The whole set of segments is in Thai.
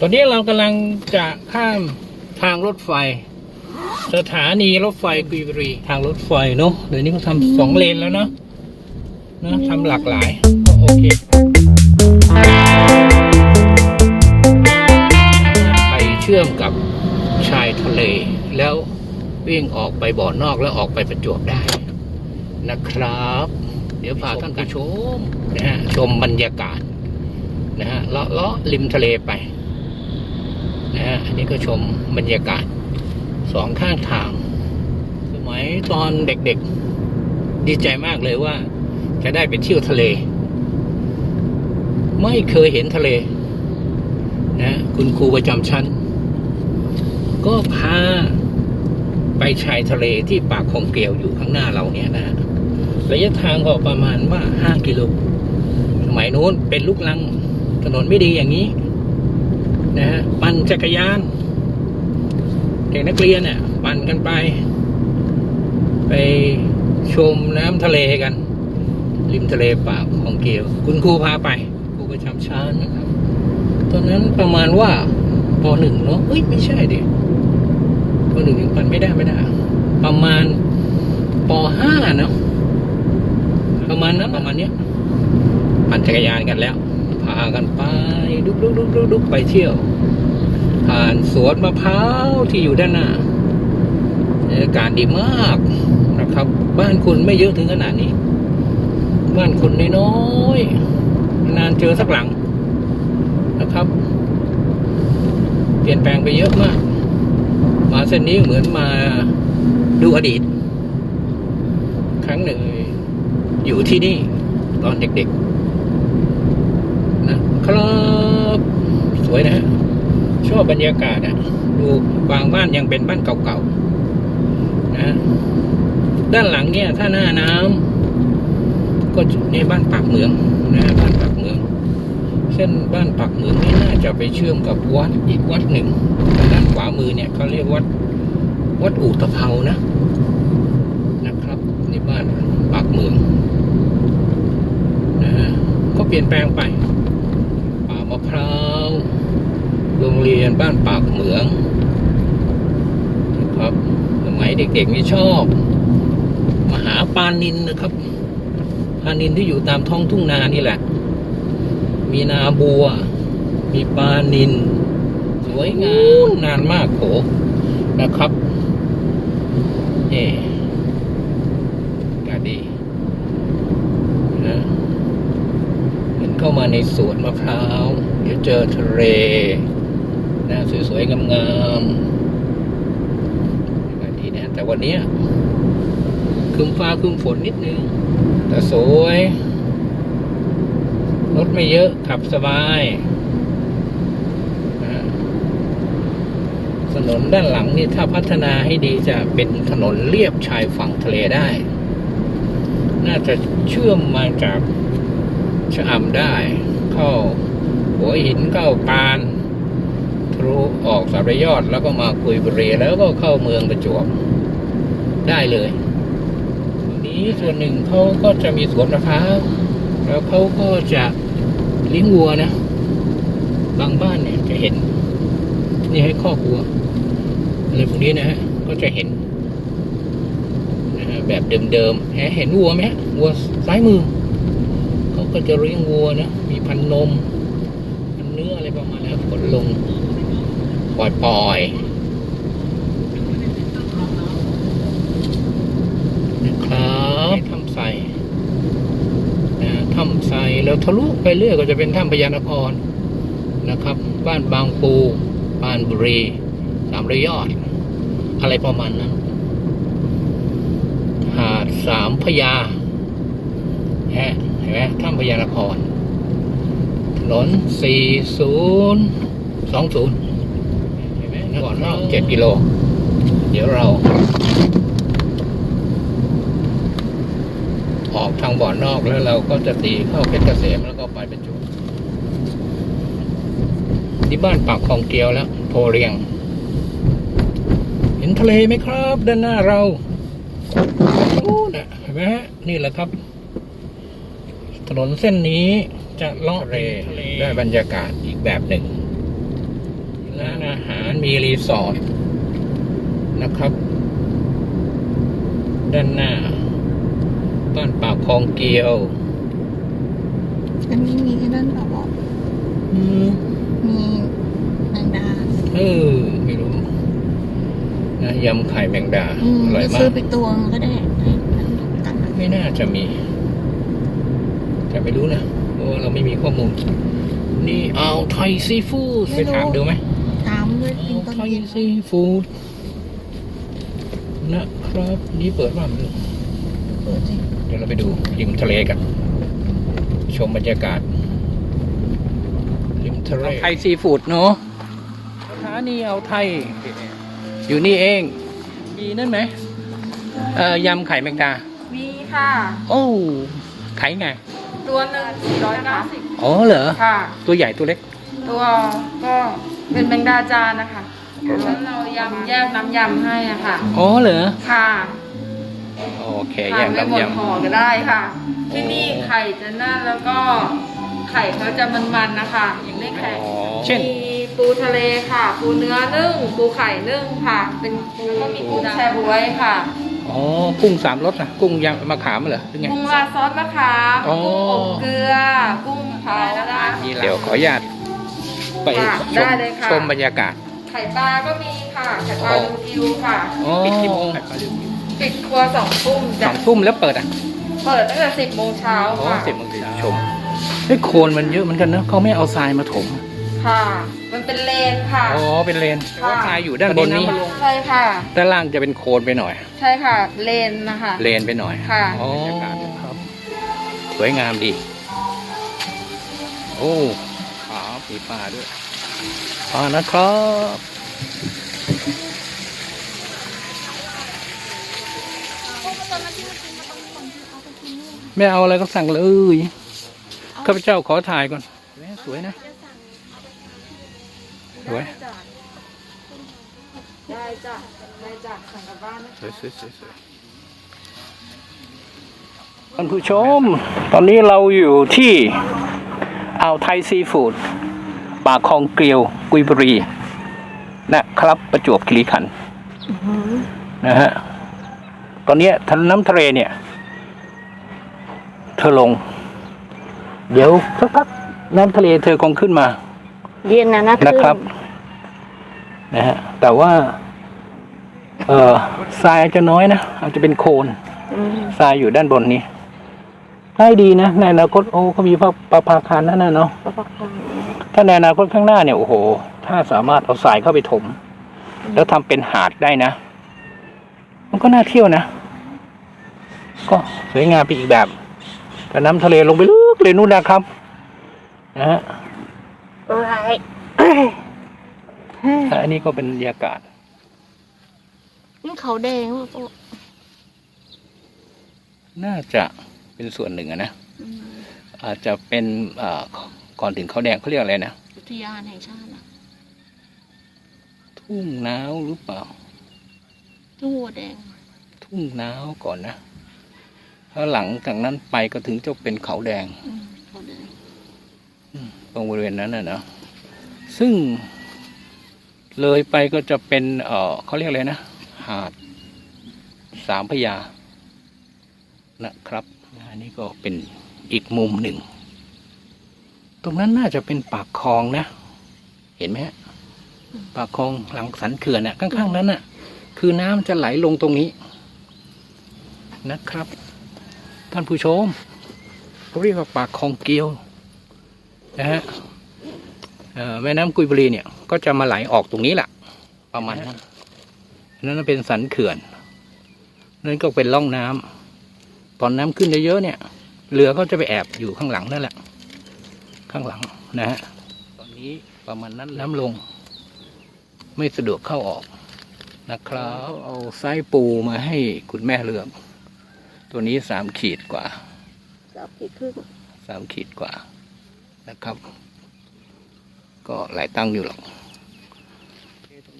ตอนนี้เรากำลังจะข้ามทางรถไฟ สถานีรถไฟกุยบุรีทางรถไฟเนาะเดี๋ยวนี้เขาทำสองเลนแล้วเนาะนะทำหลากหลายก็โอเคไปเชื่อมกับชายทะเล แล้ววิ่งออกไปบ่อนอกแล้วออกไปประจวบได้นะครับ เดี๋ยวพาท่านผู้ชมนะฮะชมบรรยากาศนะฮะเลาะเลาะริมทะเลไป นะฮะอันนี้ก็ชมบรรยากาศสองข้างทาง สมัยตอนเด็กๆ ดีใจมากเลยว่า จะได้ไปเที่ยวทะเล ไม่เคยเห็นทะเล นะ คุณครูประจำชั้น ก็พาไปชายทะเลที่ปากคลองเกลียวอยู่ข้างหน้าเราเนี่ยนะระยะทางก็ประมาณว่าห้ากิโลสมัยนู้นเป็นลูกลังถนนไม่ดีอย่างนี้ นะฮะปั่นจักรยานเด็กนักเรียนเนี่ยปั่นกันไป ไปชมน้ำทะเลกัน ริมทะเลปากคลองเกลียวคุณครูพาไปครูประจำชั้นนะครับ ตอนนั้นประมาณว่าปหนึ่งเนาะเอ้ยไม่ใช่ดิปหนึ่งยังปั่นไม่ได้ไม่ได้ ประมาณปห้าเนาะประมาณนั้นประมาณเนี้ยปั่นจักรยานกันแล้ว พากันไปดุกดุกดุกดุกดุกไปเที่ยว ผ่านสวนมะพร้าวที่อยู่ด้านหน้าบรรยากาศดีมากนะครับ บ้านคุณไม่เยอะถึงขนาดนี้ บ้านคุณน้อยๆนานเจอสักหลังนะครับ เปลี่ยนแปลงไปเยอะมาก มาเส้นนี้เหมือนมาดูอดีต ครั้งหนึ่งอยู่ที่นี่ตอนเด็กๆ ครับ สวยนะฮะชอบบรรยากาศอะดูบางบ้านยังเป็นบ้านเก่าๆนะ ด้านหลังเนี่ยถ้าหน้าน้ำก็ในบ้านปากเหมืองนะบ้านปากเหมือง เส้นบ้านปักเมืองนี่น่าจะไปเชื่อมกับวัดอีกวัดหนึ่งด้านขวามือเนี่ยเขาเรียกวัดวัดอู่ตะเภานะนะครับนี่บ้านปากเมืองนะฮะก็เปลี่ยนแปลงไป มะพร้าว โรงเรียนบ้านปากเหมืองนะครับสมัยเด็กๆนี่ชอบ มาหาปลานินนะครับปลานินที่อยู่ตามท้องทุ่งนานี่แหละ มีนาบัว มีปลานิน สวยงามนานมากโขนะครับเอ่กาดีนะเห็นเข้ามาในสวนมะพร้าว เดี๋ยวเจอทะเลนะสวยๆงามๆกาดีนะแต่วันนี้คึมฟ้าคึมฝนนิดนึง แต่สวย รถไม่เยอะขับสบายถนนด้านหลังนี่ถ้าพัฒนาให้ดีจะเป็นถนนเลียบชายฝั่งทะเลได้ น่าจะเชื่อมมาจาก ชะอำได้ เข้าหัวหินเข้าปานทะลุออกสารยอดแล้วก็มาคุยบุรีแล้วก็เข้าเมืองประจวบได้เลยนนี้ส่วนหนึ่งเขาก็จะมีสวนมะพร้าวแล้วเขาก็จะเลี้ยงวัวนะ บางบ้านเนี่ยจะเห็น นี่ให้ข้อกวัวอะไรพวกนี้นะฮะก็จะเห็นแบบเดิมๆแหเห็นวัวไหมวัวซ้ายมือ ก็จะเลี้ยงวัวนะ มีพันนม พันเนื้ออะไรประมาณนี้ขนลง ปล่อยปล่อยนะครับทำใสนะถ้ำไทรแล้วทะลุไปเรื่อยก็จะเป็นถ้ำพญานครนะครับ บ้านบางปูปานบุรีสามระยอด อะไรประมาณนั้นหาดสามพญาฮะ ห็นไหมถ้ำพญานครถนนสี่ศูนย์สองศูนย์เห็นไหมนครนอกเจ็ดกิโล เดี๋ยวเรา ออกทางบ่อนนอกแล้วเราก็จะตีเข้าเพชรเกษมแล้วก็ไปเป็นจุดที่บ้านปากคลองเกลียวแล้ว โพเรียง เห็นทะเลไหมครับ ด้านหน้าเราโอ้นะเห็นไหมฮะนี่แหละครับ ถนนเส้นนี้จะเลาะทะเลได้บรรยากาศอีกแบบหนึ่งร้านอาหารมีรีสอร์ทนะครับ ด้านหน้าบ้านปากคลองเกียว อันนี้มีไอ้นั่นเปล่าบอกอืมมีแมงดาเออไม่รู้นะยำไข่แมงดาอืมอร่อยก็มาซื้อกไปตวงก็ได้ให้มันกันนะไม่น่าจะมี จะไม่รู้นะเพราะว่าเราไม่มีข้อมูล นี่เอาวไทยซีฟู้ดไปถามดูไหมถามด้วยกินเอาตอนไทยเย็นซีฟู้ดนะครับ นี่เปิดว่าไม่รู้เปิดสิเดี๋ยวเราไปดูริมทะเลกัน ชมบรรยากาศริมทะเลไทยซีฟู้ดเนาะสถานีเอาไทย อยู่นี่เอง มีนั่นไหมเอ่อยำไข่แมงดา มีค่ะ โอ้ขายไง ตัวหนึ่งสี่ร้อยเก้าสิบอ๋อเหรอ ค่ะ ตัวใหญ่ตัวเล็ก ตัวก็เป็นแมงดาจานนะคะแล้วเรายำแยกน้ำยำให้อะค่ะ อ๋อเหรอ ค่ะโอเคทาแยนกไม่หมดน้ำยห่อก็ได้ค่ะ ที่นี่ไข่จะนั่นแล้วก็ไข่เขาจะมันๆนะคะยังไม่ำแข็งอ๋อเช่นมีปูทะเลค่ะ ปูเนื้อนึ่ง ปูไข่นึ่งค่ะ เป็นแล้วก็มีกุ้งแช่บ๊วยค่ะ อ๋อ กุ้งสามรสนะกุ้งยำมะขามเหรอหรือไง กุ้งราดซอสมะขามอ๋อ กุ้งอบเกลือ กุ้งเผานะคะเดี๋ยวขออนุญาตไปค่ะชได้มเลยค่ะ ชมบรรยากาศ ไข่ปลาก็มีค่ะไข่ปลาอ๋อลูกิวค่ะ อ๋อปิดกี่โมงปิดครัวสองทุ่มสจะองทุ่มแล้วเปิดอะเปิดตั้งแต่สิบโมงเช้าอ๋อค่ะสิบโมงชมเฮ้ยโคลนมันเยอะเหมือนกันนะเขาไม่เอาทรายมาถม ค่ะ มันเป็นเลนค่ะ อ๋อเป็นเลนแต่ว่าค่ะทรายอยู่ด้านบนนี้ ใช่ค่ะ ด้านล่างจะเป็นโคลนไปหน่อย ใช่ค่ะ เลนนะคะ เลนไปหน่อยค่ะอ๋อบรรยากาศครับ สวยงามดี โอ้ขาปีป่าด้วยป่านะครับไม่เอาอะไรก็สั่งเลย ข้าพเจ้าขอถ่ายก่อนแม่สวยนะ สวยได้จ้ะได้จ้ะสั่งกลับบ้านนะสวยสวยสวยสวยท่านผู้ชม ตอนนี้เราอยู่ที่อ่าวไทยซีฟู้ดปากคลองเกลียวกุยบุรี นะครับ ประจวบคีรีขันธ์นะฮะตอนเนี้ยทันน้ำทะเลเนี่ย เธอลง เดี๋ยวสักพักน้ำทะเลเธอคงขึ้นมา เย็นนะนะนะครับ นะฮะแต่ว่า เออทรายอาจจะน้อยนะอาจจะเป็นโคลนอืมทรายอยู่ด้านบนนี้ได้ดีนะในอนาคตโอ้เขามีพระประภาคารนั่นนะเนาะประคองถ้าในอนาคตข้างหน้าเนี่ยโอ้โห ถ้าสามารถเอาทรายเข้าไปถม แล้วทำเป็นหาดได้นะ มันก็น่าเที่ยวนะ ก็สวยงามไปอีกแบบแต่น้ำทะเลลงไปลึกเลยนู่นนะครับนะฮะอะไร อันนี้ก็เป็นบรรยากาศนี่เขาแดงว่ะโอ้น่าจะเป็นส่วนหนึ่งอะนะอืมอาจจะเป็นเอ่อก่อนถึงเขาวแดงเขาเรียกอะไรนะอุทยานแห่งชาติอะทุ่งนาวหรือเปล่า ทุ่งวัวแดง ทุ่งนาวก่อนนะถ้าหลังจากนั้นไปก็ถึงจะเป็นเขาแดงอืมเขาแดงตรงบริเวณนั้นนะนะซึ่ง เลยไปก็จะเป็นเออเขาเรียกอะไรนะ หาดสามพยานะครับอันนี้ก็เป็นอีกมุมหนึ่ง ตรงนั้นน่าจะเป็นปากคลองนะ เห็นไหมฮะปากคลองหลังสันเขื่อนน่ะ ข้างๆนั้นน่ะ คือน้ำจะไหลลงตรงนี้ นะครับ ท่านผู้ชมเขาเรียกว่าปากคลองเกียวนะฮะ แม่น้ำกุยบุรีเนี่ยก็จะมาไหลออกตรงนี้แหละประมาณนั้นนั่นเป็นสันเขื่อน นั่นก็เป็นร่องน้ำตอนน้ำขึ้นเยอะๆเนี่ยเรือก็จะไปแอบอยู่ข้างหลังนั่นแหละ ข้างหลังนะฮะตอนนี้ประมาณนั้นน้ำลง ไม่สะดวกเข้าออกนะครับเอาไส้ปูมาให้คุณแม่เลือกตัวนี้สามขีดกว่าสามขีดครึ่งสามขีดกว่านะครับ ก็หลายตังค์อยู่หรอก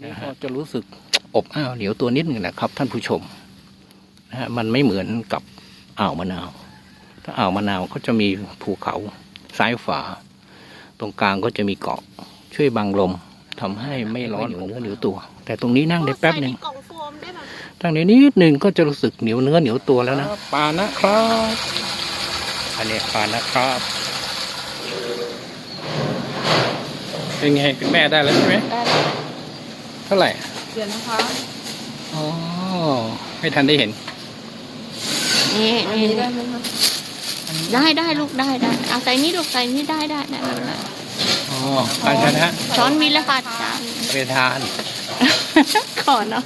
นะฮะจะรู้สึกอบอ้าวเหนียวตัวนิดหนึ่งนะครับท่านผู้ชมนะฮะมันไม่เหมือนกับอ่าวมะนาว ถ้าอ่าวมะนาวก็จะมีภูเขาซ้ายฝา ตรงกลางก็จะมีเกาะช่วยบังลมทำให้ไม่ร้อนเหนียวเนื้อเหนียวตัว แต่ตรงนี้นั่งได้แป๊บหนึ่งใส่ใกล่องโฟมได้แบบตั้งนี้นิดหนึ่งก็จะรู้สึกเหนียวเนื้อเหนียวตัวแล้วนะปลานะครับอันนี้ปลานะครับ เป็นไงเป็นแม่ได้แล้วใช่ไหมได้แล้วเท่าไหร่เดี๋ยวนะคะอ๋อไม่ทันได้เห็น นี่อันนี่นี้ได้ไหมคะได้ได้ลูกได้ได้เอาใส่นี่ลูกใส่นี่ได้ได้ได้ไม่เป็นไรอ๋อปลาชนะช้อนมีแล้วค่ะจาน ไปทาน ขอเนาะ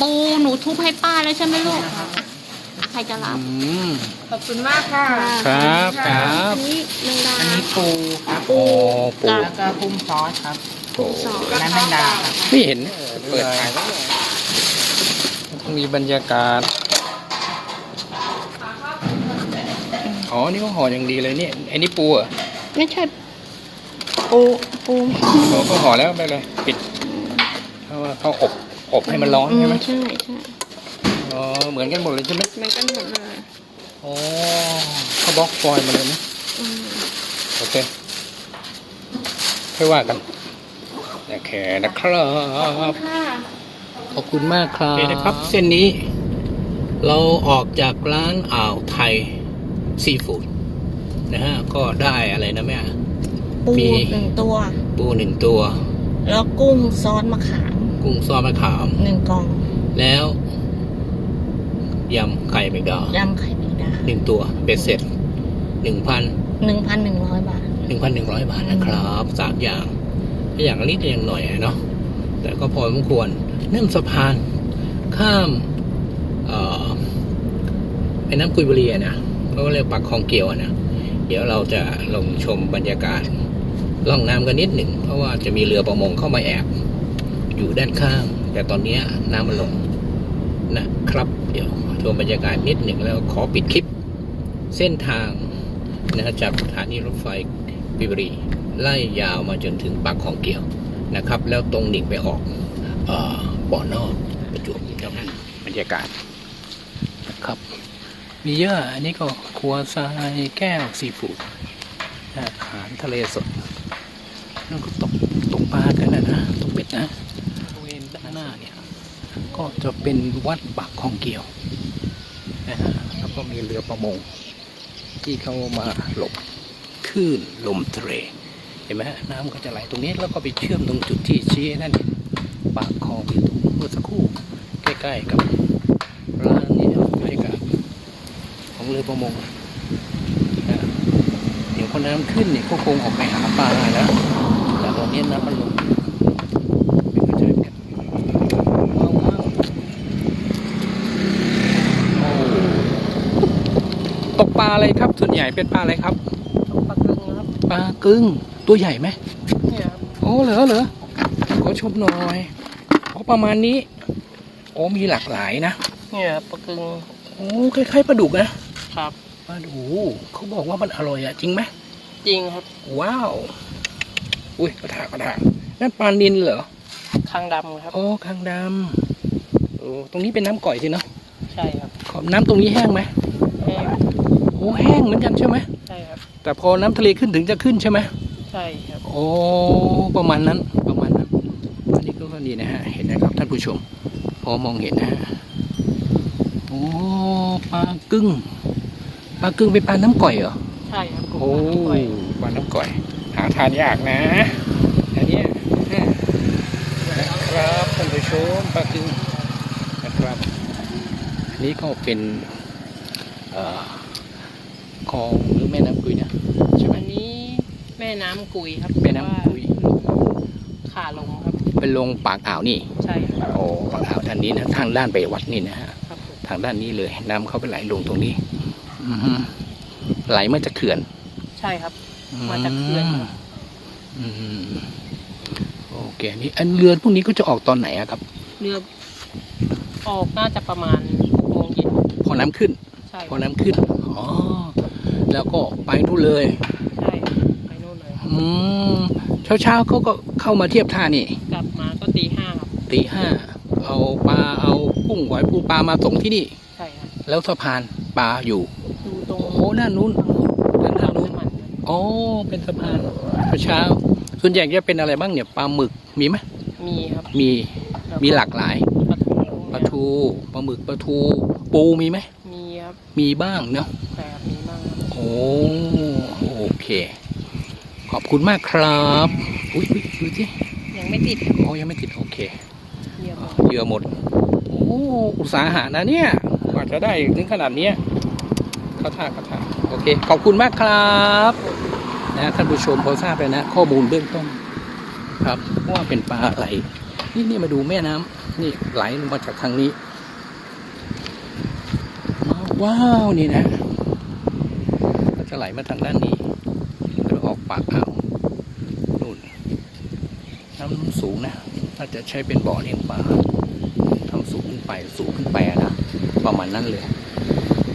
ปูหนูทุบให้ป้าแล้วใช่ไหมลูกอะอะใครจะรับอืม ขอบคุณมากค่ะครับครับอันนี้แมงดาอันนี้ปูครับโอ้ปูจ้ะแล้วก็กุ้งซอสครับโอ้สองอันนั้นแมงดาครับไม่เห็นนะเปิดถ่ายแล้วต้องมีบรรยากาศ อ๋อ นี่ก็ห่ออย่างดีเลยเนี่ยไอ้นี่ปูเหรอะไม่ใช่ปูปูอ๋อก็ห่อแล้วไปเลยปิดเพราะว่าเขาอบ อบให้มันร้อนใช่ไหมใช่ใช่อ๋อ เหมือนกันหมดเลยใช่ไหมมันกันหมดเลย อ๋อเขาบล็อกฟอยล์มาเลยนะอืมโอเคค่อยว่ากันโอเคนะครับค่ะขอบคุณมากครับนะครับ เส้นนี้ เราออกจากร้านอ่าวไทยซีฟู้ดนะฮะ ก็ได้อะไรนะแม่ปูมีหนึ่งตัว ปูหนึ่งตัว แล้วกุ้งซอสมะขาม กุ้งซอสมะขามหนึ่งกล่อง แล้วยำไข่แมงดายำไข่ แมงดาหนึ่งตัวเบ็ดเสร็จหนึ่งพันหนึ่งพันหนึ่งร้อยบาท หนึ่งพันหนึ่งร้อยบาทนะครับสามอย่างถ้าอย่างละนิดอย่างหน่อยอะเนาะแต่ก็พอสมควรนั่นสะพานข้ามเอ่อแม่น้ำกุยบุรีอะนะเขาก็เรียกปากคลองเกียวอะนะเดี๋ยวเราจะลงชมบรรยากาศล่องน้ำกันนิดหนึ่ง เพราะว่าจะมีเรือประมงเข้ามาแอบ อยู่ด้านข้าง แต่ตอนเนี้ยน้ำมันลงนะครับ เดี๋ยว ชมบรรยากาศนิดหนึ่งแล้วขอปิดคลิปเส้นทางนะจากสถานีรถไฟปิบรีไล่ยาวมาจนถึงปากคลองเกี่ยวนะครับ แล้วตรงดิ่งไปออกอบ่อนอกประจวบเท่านั้นบรรยากาศนะครับ มีเยอะอันนี้ก็ครัวทรายแก้วซีฟู้ดอาหารทะเลสดนั่นก็ตกตกปลากันนะนะตกเป็ดนะบริเวณด้านหน้าเนี่ยก็จะเป็นวัดปากคลองเกี่ยว นะฮะแล้วก็มีเรือประมง ที่เขามาหลบคลื่นลมทะเลเห็นไหมฮะน้ำก็จะไหลตรงนี้แล้วก็ไปเชื่อมตรงจุดที่ชี้นั่นปากคลองอยู่ตรงเมื่อสักครู่ใกล้ๆกับร้านนี้บรรยากาศของเรือประมงนะเดี๋ยวพอน้ำขึ้นเนี่ยก็คงออกไปหาปลาแล้วแต่ตอนนี้น้ำมันลงไม่เข้าใจเหมือนกันว้าวว้าวโอ้ต กปลาอะไรครับ ส่วนใหญ่เป็นปลาอะไรครับปลากึ่งครับปลากึ้งตัวใหญ่ไหมเนี่ยครับโอ้เหรอเหรอขอชมหน่อยอ๋อประมาณนี้ โอ้มีหลากหลายนะเนี่ยปลากึ่งโอ้คล้ายๆปลาดุกนะครับปลาดุกเขาบอกว่ามันอร่อยอะจริงไหมจริงครับ ว้าว อุ้ยกระถางกระถางนั่นปลานินเหรอคางดำครับโอ้คางดำโอ้ตรงนี้เป็นน้ำก่อยสิเนาะใช่ครับขอบน้ำตรงนี้แห้งไหมแห้งโอ้แห้งเหมือนกันใช่ไหมใช่ครับ แต่พอน้ำทะเลขึ้นถึงจะขึ้นใช่ไหมใช่ครับโอ้ประมาณนั้นประมาณนั้นอันนี้ก็นี่นะฮะเห็นนะครับท่านผู้ชม พอมองเห็นนะฮะโอ้ปลากึ้งปลากึ้งเป็นปลาน้ำก่อยเหรอใช่ครับโอ้ปลาน้ำก่อย หาทานยากนะอันเนี้ยนะครับท่านผู้ชมปลากึ้งนะครับอันนี้ก็เป็นเอ่อ คลองหรือแม่น้ำกุยนะใช่ไหม อันนี้แม่น้ำกุยครับแม่น้ำกุยขาลงครับเป็นลงปากอ่าวนี่ใช่ครับโอ้ปากอ่าวด้านนี้นะทางด้านไปวัดนี่นะฮะ ครับผมทางด้านนี้เลย น้ำเข้าไปไหลลงตรงนี้ อือฮึไหลมาจากเขื่อน ใช่ครับ มาจากเขื่อนครับ อืมโอเคนี่อันเรือพวกนี้ก็จะออกตอนไหนอะครับ เรือออกน่าจะประมาณหกโมงเย็นพอน้ำขึ้น ใช่พอน้ำขึ้นอ๋อ แล้วก็ไปนู่นเลยใช่ไปโน่นเลยครับอืมเช้าเช้าๆเขาก็เข้ามาเทียบท่านี่ กลับมาก็ตีห้าครับตีห้าเอาปลาเอากุ้งหอยปูปลามาส่งที่นี่ ใช่ครับแล้วสะพานปลาอยู่ดูตรงโอ้ด้านนู้นด้านปั๊มนู้นน้ำมันครับอ๋อเป็นสะพานเช้าส่วนใหญ่จะเป็นอะไรบ้างเนี่ยปลาหมึกมีไหมมีครับมีแล้วมีหลากหลายปลาทูปลาทูปลาหมึกปลาทู ปูมีไหมมีครับมีบ้างเนาะ โอ้โอเค ขอบคุณมากครับอุ้ยอุ๊ยดูสิยังไม่ติดโอ้ยังไม่ติดโอเคเยี่ยมอะเหยื่อหมดโอ้อุตสาหะนะเนี่ยกว่าจะได้ถึงขนาดเนี้ยเข้าท่าเข้าท่าโอเค ขอบคุณมากครับนะท่านผู้ชมพอทราบเลยนะ ข้อมูลเบื้องต้น ครับว่าเป็นปลาอะไร นี่นี่มาดูแม่น้ำนี่ไหลลงมาจากทางนี้ว้าวนี่นะ ก็ไหลมาทางด้านนี้แล้วออกปากอ่าวนู่นน้ำน้ำสูงนะถ้าจะใช้เป็นบ่อเลี้ยงปลาทำสูงขึ้นไปสูงขึ้นไปนะประมาณนั้นเลย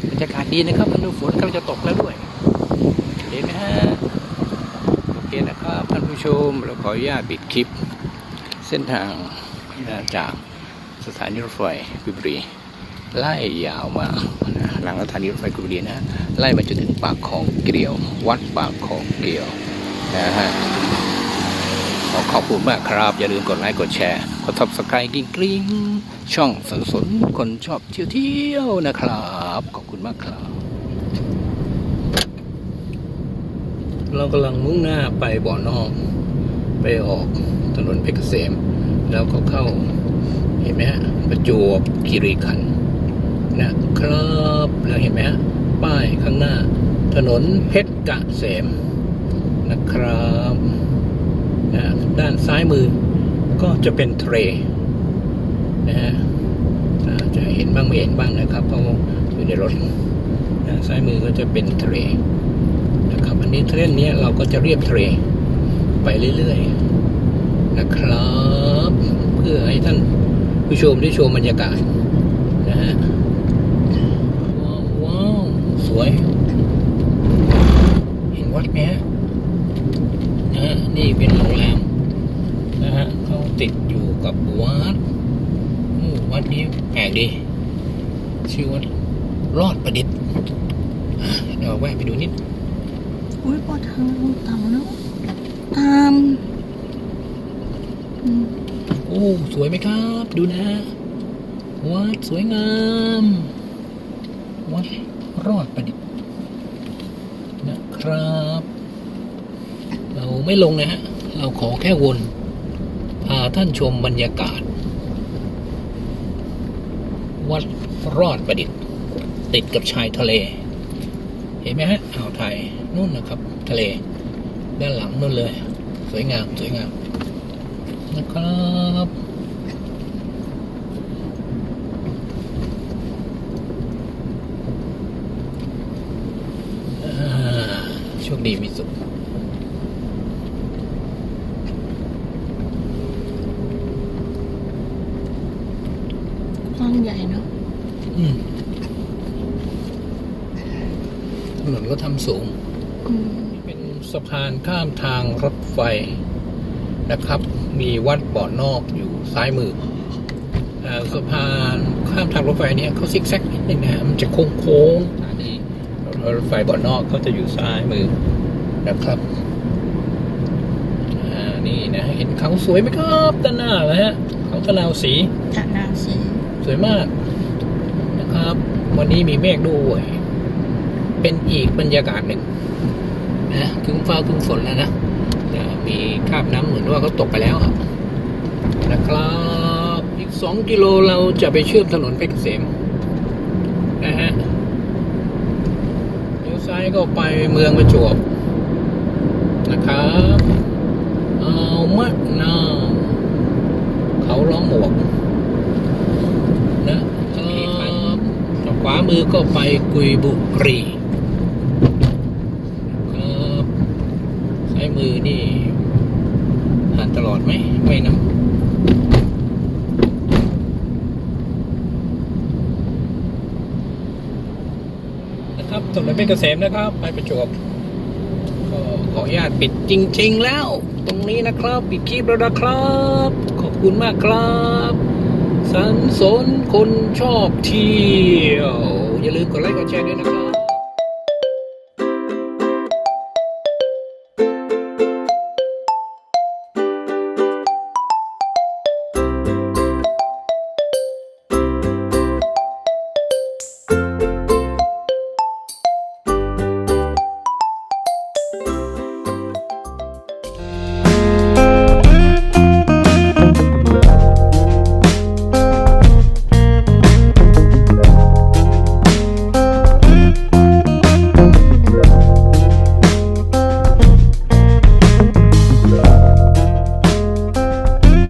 บรรยากาศดีนะครับมันดูฝนกำลังจะตกแล้วด้วยเห็นไหมฮะโอเคนะครับท่านผู้ชมเราขออนุญาตปิดคลิป เส้นทางจากสถานีรถไฟกุบุรี ไล่ยาวมานะหลังสถานีรถไฟกุยบุรีนะไล่มาจนถึงปากคลองเกลียว วัดปากคลองเกลียวนะฮะขอขอบคุณมากครับ อย่าลืมกดไลค์กดแชร์กดทับสกายกิ้งกริ้งช่องสนสนคนชอบเที่ยวเที่ยวนะครับ ขอบคุณมากครับ เรากำลังมุ่งหน้าไปบ่อนอก ไปออกถนนเพชรเกษม แล้วก็เข้าเห็นไหมฮะประจวบคีรีขันธ์ นะครับแล้วเห็นไหมฮะป้ายข้างหน้า ถนนเพชรเกษมนะครับนะด้านซ้ายมือก็จะเป็นเทรนะฮะจะเห็นบ้างไม่เห็นบ้างนะครับเพราะอยู่ในรถนะซ้ายมือก็จะเป็นเทรนะครับอันนี้เทรนนี้เราก็จะเรียบเทรไปเรื่อยๆนะครับ เพื่อให้ท่านผู้ชมได้ชมบรรยากาศนะฮะ วย เห็นวัดไหมฮะนะฮะนี่เป็นโรงแรมนะฮะเขาติดอยู่กับวัดโอ้วัดนี้แปลกดี ชื่อวัดรอดประดิษฐ์อะเดี๋ยวแวะไปดูนิด อุ้ยปอทางลงต่ำแล้วตามอืมโอ้สวยไหมครับ ดูนะฮะวัดสวยงามวัด รอดประดิษฐ์นะครับ เราไม่ลงนะฮะ เราขอแค่วน พาท่านชมบรรยากาศ วัดรอดประดิษฐ์ ติดกับชายทะเล เห็นไหมฮะอ่าวไทยนู่นนะครับ ทะเล ด้านหลังนู่นเลย สวยงาม สวยงามนะครับอ่าโชค ดีมีสุขห้องใหญ่เนาะอืมถนนก็ทำสูงอืมเป็นสะพานข้ามทางรถไฟนะครับ มีวัดบ่อนอกอยู่ซ้ายมือเอ่อสะพานข้ามทางรถไฟเนี่ยเขาซิกแซกนิดนึงนะฮะมันจะโค้งโค้งๆอันนี้รถไฟบ่อนอกเขาจะอยู่ซ้ายมือ นะครับอ่านี่นะเห็นเขาสวยไหมครับด้านหน้าเลยฮะเขาตะนาวสีจะนางสีสวยมากนะครับ วันนี้มีเมฆด้วยเป็นอีกบรรยากาศหนึ่งนะครึ้งฟ้าครึ้งฝนแล้วนะจะมีคราบน้ำเหมือนว่าเขาตกไปแล้วอะนะครับอีกสองกิโลเราจะไปเชื่อมถนนเพชรเกษมนะฮะเลี้ยวซ้ายก็ไปเมืองประจวบ นะครับเอามะนาวเขาร้องหมวกนะครับขวามือก็ไปกุยบุรีครับซ้ายมือนี่ผ่านตลอดไหมไม่นะนะครับถนนเพชรเกษมนะครับ ไปประจวบ ขออนุญาตปิดจริง ๆ แล้ว ตรงนี้นะครับปิดคลิปแล้วนะครับ ขอบคุณมากครับ สันสนคนชอบเที่ยว อย่าลืมกดไลค์กดแชร์ด้วยนะครับ